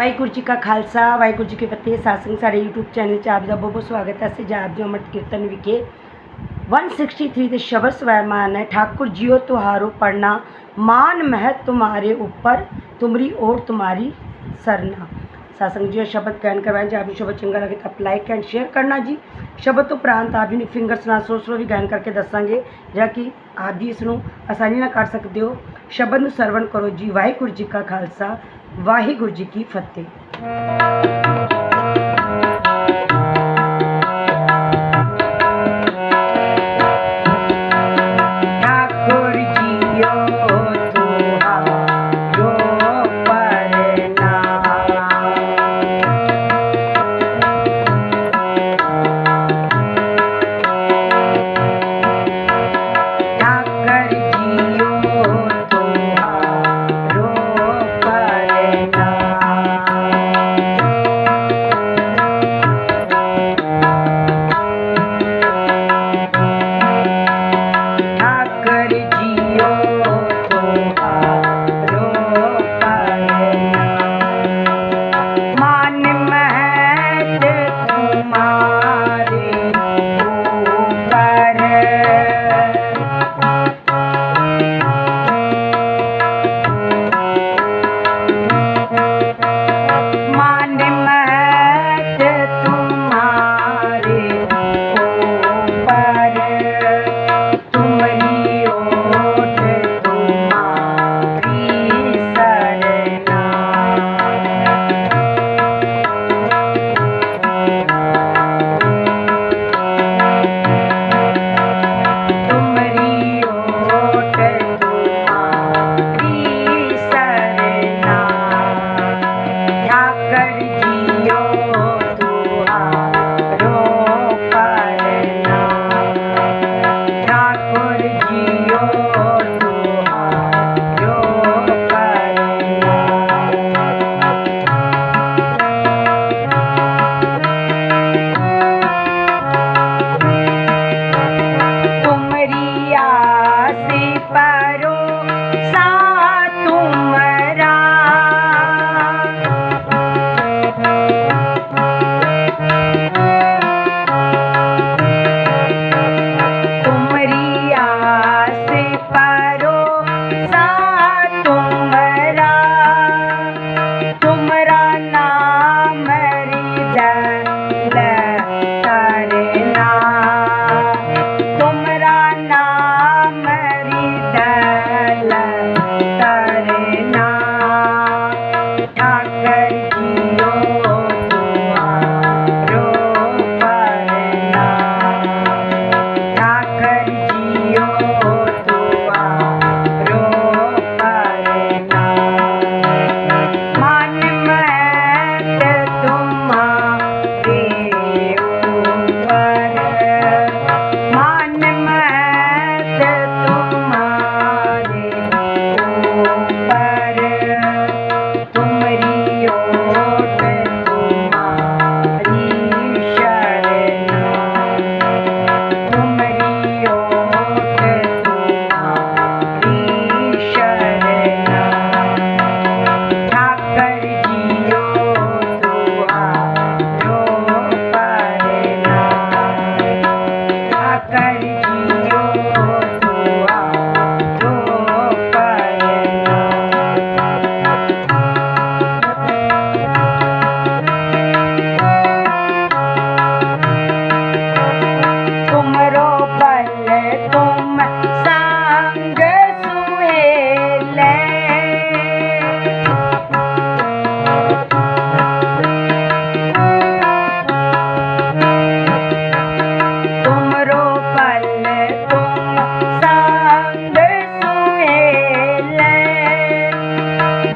ਵਾਹਿਗੁਰੂ ਜੀ ਕਾ ਖਾਲਸਾ, ਵਾਹਿਗੁਰੂ ਜੀ ਕੀ ਫਤਿਹ। ਸਾਸੰਗ ਸਾਡੇ YouTube channel 'ਚ ਆਪ ਦਾ ਬਹੁਤ ਬਹੁਤ ਸਵਾਗਤ ਹੈ। ਅਸੀਂ ਜਾਪ ਜੋ ਅਮਰ ਕੀਰਤਨ ਵਿਖੇ 163 ਦੇ ਸ਼ਬਦ ਸਵੈਮਾਨ ਹੈ। ਠਾਕੁਰ ਜੀਓ ਤੁਹਾਰੋ ਪੜਨਾ ਮਾਨ ਮਹਿ ਤੁਮਾਰੇ ਉੱਪਰ, ਤੁਮਰੀ ਔਰ ਤੁਮਾਰੀ ਸਰਨਾ। ਸਾਸੰਗ ਜੀ, ਸ਼ਬਦ ਕਹਿਣ ਕਰਵਾਇਆ ਜੇ ਆਪ ਨੂੰ ਸ਼ਬਦ ਚੰਗਾ ਲੱਗੇ ਤਾਂ ਲਾਈਕ ਐਂਡ ਸ਼ੇਅਰ ਕਰਨਾ ਜੀ। ਸ਼ਬਦ ਉਪਰੰਤ ਆਪ ਜੀ ਨੂੰ ਫਿੰਗਰਸ ਨਾਲ ਸਲੋ ਸਲੋ ਵੀ ਗਾਇਨ ਕਰਕੇ ਦੱਸਾਂਗੇ, ਜਾਂ ਕਿ ਆਪ ਜੀ ਇਸ ਨੂੰ ਆਸਾਨੀ ਨਾਲ ਕਰ ਸਕਦੇ ਹੋ। ਸ਼ਬਦ ਨੂੰ ਸਰਵਣ ਕਰੋ ਜੀ। ਵਾਹਿਗੁਰੂ ਜੀ ਕਾ ਖਾਲਸਾ, ਵਾਹਿਗੁਰੂ ਜੀ ਕੀ ਫਤਿਹ।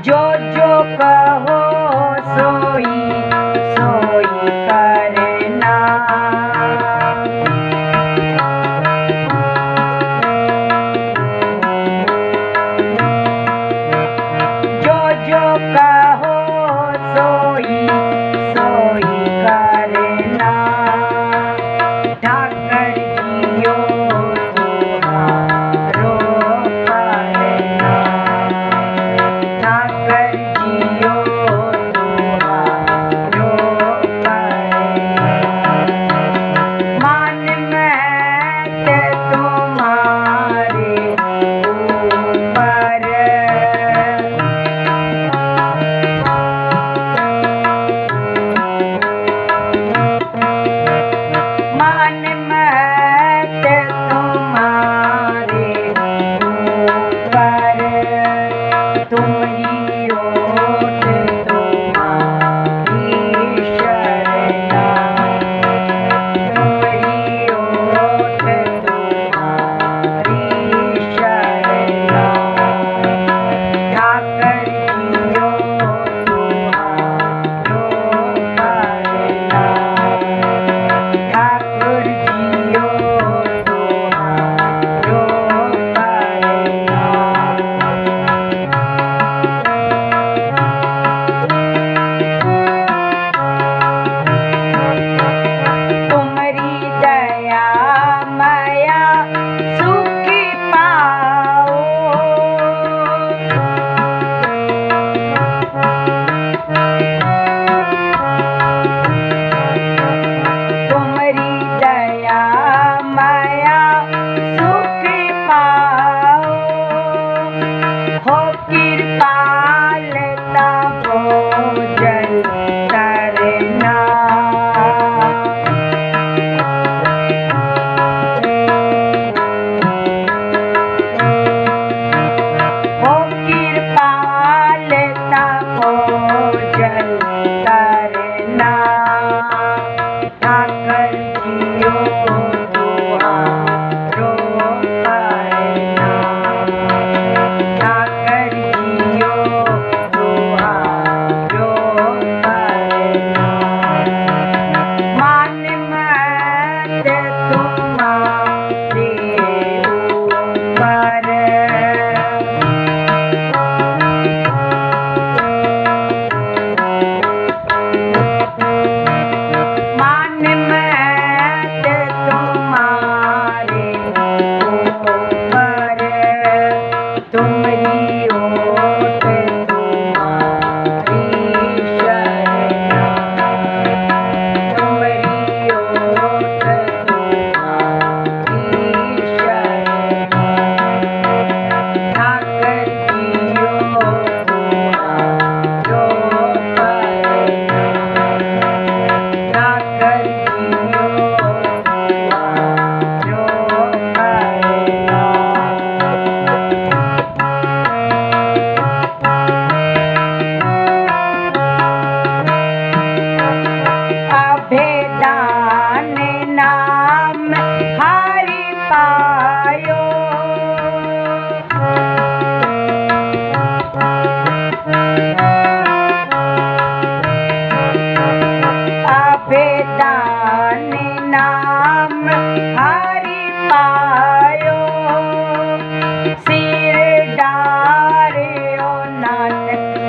जो जो कहो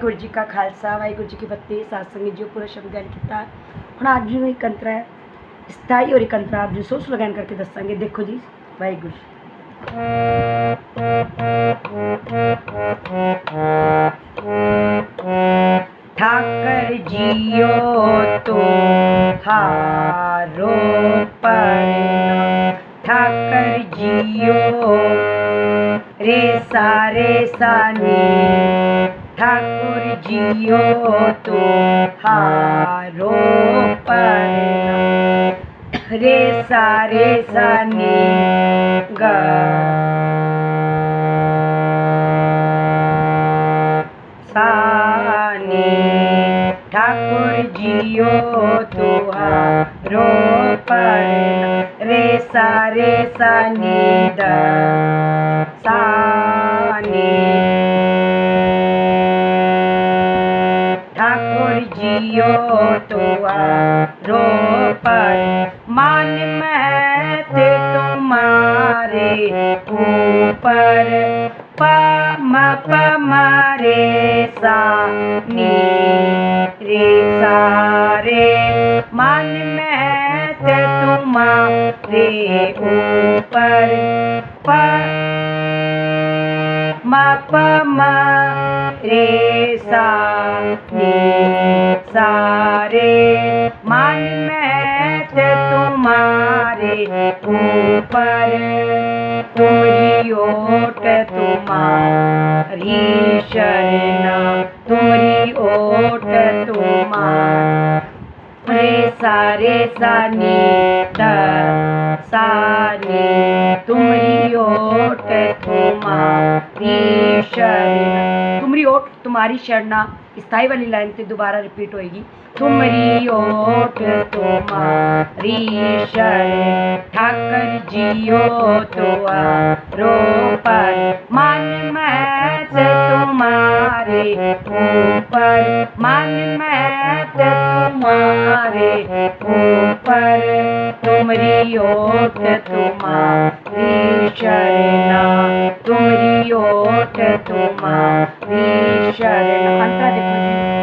ਵਾਹਿਗੁਰੂ ਜੀ ਕਾ ਖਾਲਸਾ, ਵਾਹਿਗੁਰੂ ਜੀ ਕੀ ਫਤਿਹ। ਸਾਸੰਗ ਜੀ ਪੂਰਾ ਸ਼ਬਦ ਗਿਆਨ ਕੀਤਾ। ਹੁਣ ਅੱਜ ਨੂੰ ਇੱਕ ਅੰਤਰਾ ਹੈ ਸਤਾਈ ਔਰ ਇੱਕ ਅੰਤਰਾ ਆਪ ਜੀ ਸੋਚ ਲਗਾਨ ਕਰਕੇ ਦੱਸਾਂਗੇ। ਦੇਖੋ ਜੀ, ਵਾਹਿਗੁਰੂ ਠਾਕਰ ਜੀਓ ਤੋ, ਹਾਰੋ ਪਰਨਾ। ਠਾਕਰ ਜੀਓ, ਰੇ ਸਾਰੇ ਸਾਨੀ ठाकुर जियो तो हारो परना रे सारे सानी गा। ठाकुर जियो तुहारो पर रे सारे सानी द। सानी ठाकुर जियो तुहारो पर मान महते तुम्हारे ऊपर प म प म रे सा नी रे सा रे मान महत तुम्हारे ऊपर प म प म रे सा सा रे मान महत तुम्हारे ऊपर। ओट तुम्हारी शरणा तुमरी ओट तुम्हारे। सारे सानी द सानी, तुमरी ओट तुम्हारी शरणा। तुमरी ओट तुम्हारी शरणा। स्थायी वाली लाइन से दोबारा रिपीट होएगी। तुमरी ओट तुम्हारी ठाकर जियो तुआरो पर। मन महत तुम्हारे ऊपर, मन महत तुम्हारे ऊपर। तुम्हारी शरणा तुमरी ओट तुम्हारी शरण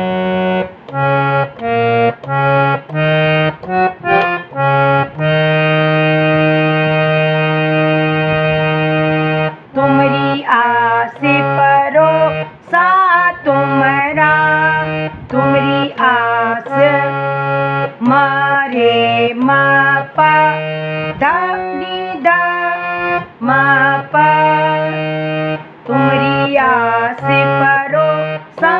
तुमरी आस परो सा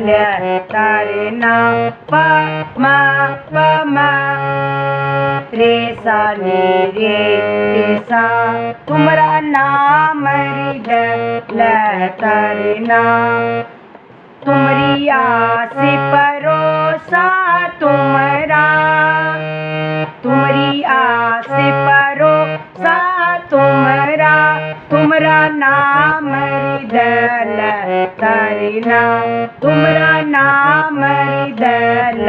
हृदय तरना प म प म रे सा नी रे रे सा तुमरा नाम हृदय तरना तुमरी आस परोसा तुमरा तुमरी आस परोसा तुमरा तुमरा नाम हृदय तरना, तुमरा नाम दल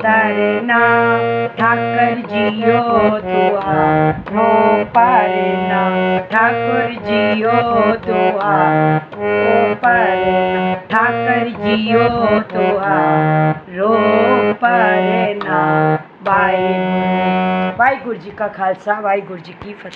तरना, ठाकुर जियो दुआ रो परना ठाकुर जियो दुआ रो परना ठाकुर जियो दुआ रो परना वाहे वाहिगुरु जी का खालसा, वाहगुरु जी की फतेह।